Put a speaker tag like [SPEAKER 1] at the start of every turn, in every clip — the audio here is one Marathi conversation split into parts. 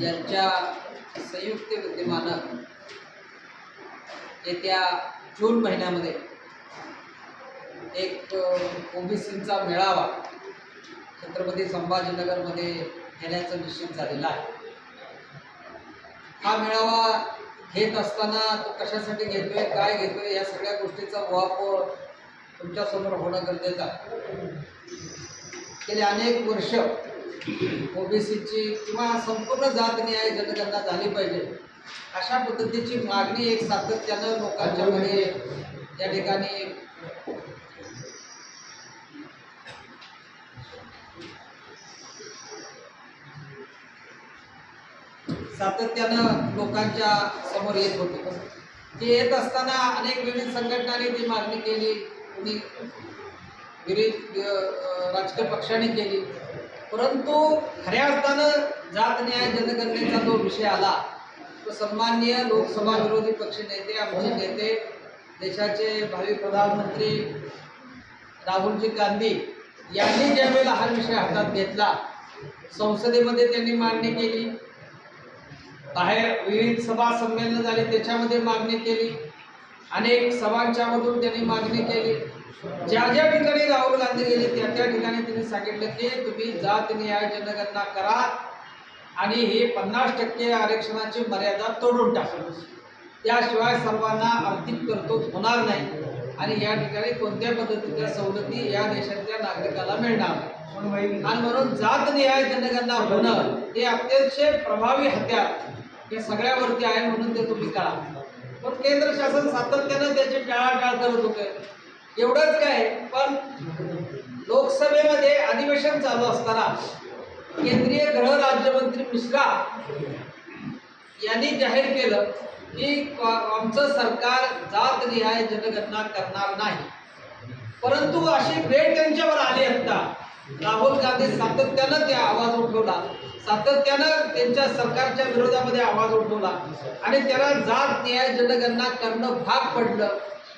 [SPEAKER 1] यांच्या संयुक्त विद्यमानं येत्या जून महिन्यामध्ये एक ओबीसींचा मेळावा छत्रपती संभाजीनगरमध्ये घेण्याचा निश्चित झालेला आहे. हा मेळावा घेत असताना तो कशासाठी घेतोय काय घेतोय या सगळ्या गोष्टीचा वापर तुमच्यासमोर होणं गरजेचं आहे. गेले अनेक वर्ष ओबीसीची किंवा संपूर्ण जात न्याय जनगणना झाली पाहिजे अशा पद्धतीची मागणी एक सातत्यानं लोकांच्या मध्ये या ठिकाणी सातत्यानं लोकांच्या समोर येत होते. ते येत असताना अनेक विविध संघटनांनी ती मागणी केली कुणी विविध राजकीय पक्षांनी केली. परंतु खऱ्या अर्थानं जात न्याय जनगणनेचा जो विषय आला तो सन्माननीय लोकसभा विरोधी पक्ष नेते आमचे नेते देशाचे भावी प्रधानमंत्री राहुलजी गांधी यांनी ज्यावेळेला हा विषय हातात घेतला संसदेमध्ये त्यांनी मांडणी केली बाहेर विविध सभा संमेलनं झाली त्याच्यामध्ये मागणी केली अनेक सभांच्या मधून त्यांनी मागणी केली. ज्या ज्या ठिकाणी राहुल गांधी गेले त्या त्या ठिकाणी त्यांनी सांगितलं की तुम्ही जात न्याय जनगणना करा आणि हे पन्नास टक्के आरक्षणाची मर्यादा तोडून टाका. त्याशिवाय सर्वांना आर्थिक तरतूद होणार नाही आणि या ठिकाणी कोणत्या पद्धतीच्या सवलती या देशातल्या नागरिकाला मिळणार? आणि म्हणून जात न्याय जनगणना होणं हे अत्यंत प्रभावी हत्यार या सगळ्यावरती आहे म्हणून ते तुम्ही करा. पण केंद्र शासन सातत्यानं त्याची टाळाटाळ करत होते. एवढंच काय पण लोकसभेमध्ये अधिवेशन चालू असताना केंद्रीय गृह राज्यमंत्री मिश्रा यांनी जाहीर केलं की आमचं सरकार जात रिहाय जनगणना करणार नाही. परंतु अशी भेट त्यांच्यावर आली असता राहुल गांधी सातत्यानं त्या आवाज उठवला. सातत्यानं त्यांच्या सरकारच्या विरोधामध्ये आवाज उठवला. आणि त्याला जात न्याय जनगणना करणं भाग पडलं.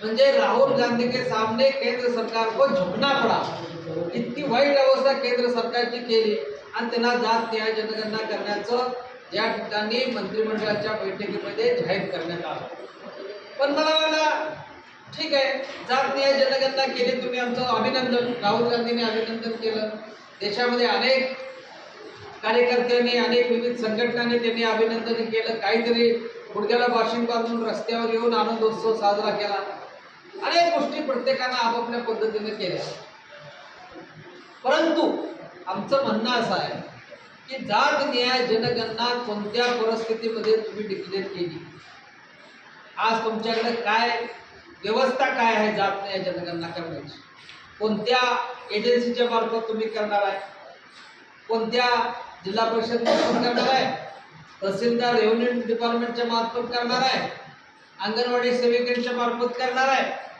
[SPEAKER 1] म्हणजे राहुल गांधी के सामने केंद्र सरकार को झुकना पडा। इतकी वाईट अवस्था केंद्र सरकारची केली। आणि त्यांना जात न्याय जनगणना करण्याचं या ठिकाणी मंत्रिमंडळाच्या बैठकीमध्ये जाहीर करण्यात आलं. पण मला वाटलं ठीक आहे जात न्याय जनगणना केली तुम्ही आमचं अभिनंदन राहुल गांधींनी अभिनंदन केलं. देशामध्ये अनेक कार्यकर्त्यांनी अनेक विविध संघटनांनी त्यांनी अभिनंदन केलं. काहीतरी गुडघ्याला बाशिंग बांधून रस्त्यावर येऊन आनंदोत्सव साजरा केला. अनेक गोष्टी प्रत्येकानं आपापल्या पद्धतीने केल्या. परंतु आमचं म्हणणं असं आहे की जात न्याय जनगणना कोणत्या परिस्थितीमध्ये तुम्ही डिक्लेअर केली? आज तुमच्याकडे काय व्यवस्था काय आहे जात न्याय जनगणना करण्याची? कोणत्या एजन्सीच्या मार्फत तुम्ही करणार आहे? कोणत्या जिल्हा परिषद मार्फत करणार आहे? तहसीलदार रेव्हन्यू डिपार्टमेंटच्या मार्फत करणार आहे? अंगणवाडी सेविकांच्या मार्फत करणार आहे?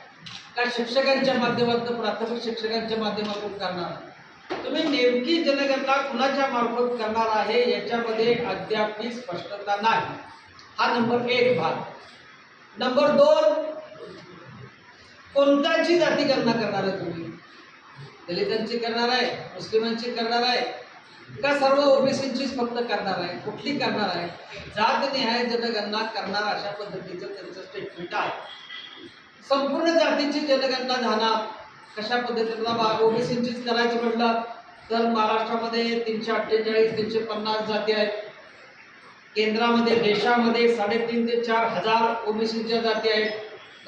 [SPEAKER 1] का शिक्षकांच्या माध्यमातून प्राथमिक शिक्षकांच्या माध्यमातून करणार तुम्ही नेमकी जनगणना कुणाच्या मार्फत करणार आहे याच्यामध्ये अद्याप स्पष्टता नाही. हा नंबर एक भाग. नंबर दोन कोणत्याची जाती गणना करणार आहे तुम्ही? दलितांची करणार आहे मुस्लिमांची करणार आहे का सर्व ओबीसींचीच फक्त करणार आहे? कुठली करणार आहे? जात निहाय जनगणना करणार अशा पद्धतीचं त्यांचं स्टेटमेंट आहे. संपूर्ण जातीची जनगणना झाला. कशा पद्धतीनं ओबीसीचीच करायचं म्हटलं तर महाराष्ट्रामध्ये तीनशे अठ्ठेचाळीस तीनशे पन्नास जाती आहेत. केंद्रामध्ये देशामध्ये साडेतीन ते चार हजार ओबीसीच्या जाती आहेत.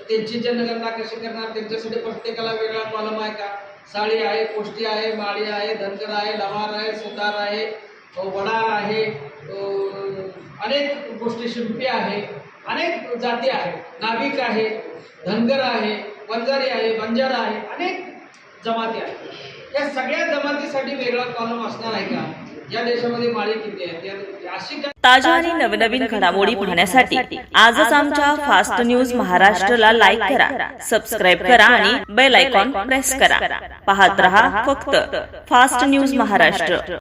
[SPEAKER 1] त्यांची जनगणना कशी करणार? त्यांच्यासाठी प्रत्येकाला वेगळा कॉलम आहे का? साळी आहे कोष्टी आहे माळी आहे धनगर आहे लवार आहे सुतार आहे वडार आहे अनेक गोष्टी शिंपी आहे. अनेक जाती आहेत नाविक आहे धनगर आहे वंजारी आहे बंजारा आहे अनेक जमाती आहेत. या सगळ्या जमातीसाठी वेगळा कॉलम असणार आहे का? या देशामध्ये माळी किती आहेत? या- अशी
[SPEAKER 2] ताज्या आणि नवनवीन घडामोडी पाहण्यासाठी आजच आमच्या फास्ट न्यूज महाराष्ट्रला लाईक करा. सबस्क्राईब करा आणि बेल आयकॉन प्रेस करा. पाहत रहा फक्त फास्ट न्यूज महाराष्ट्र.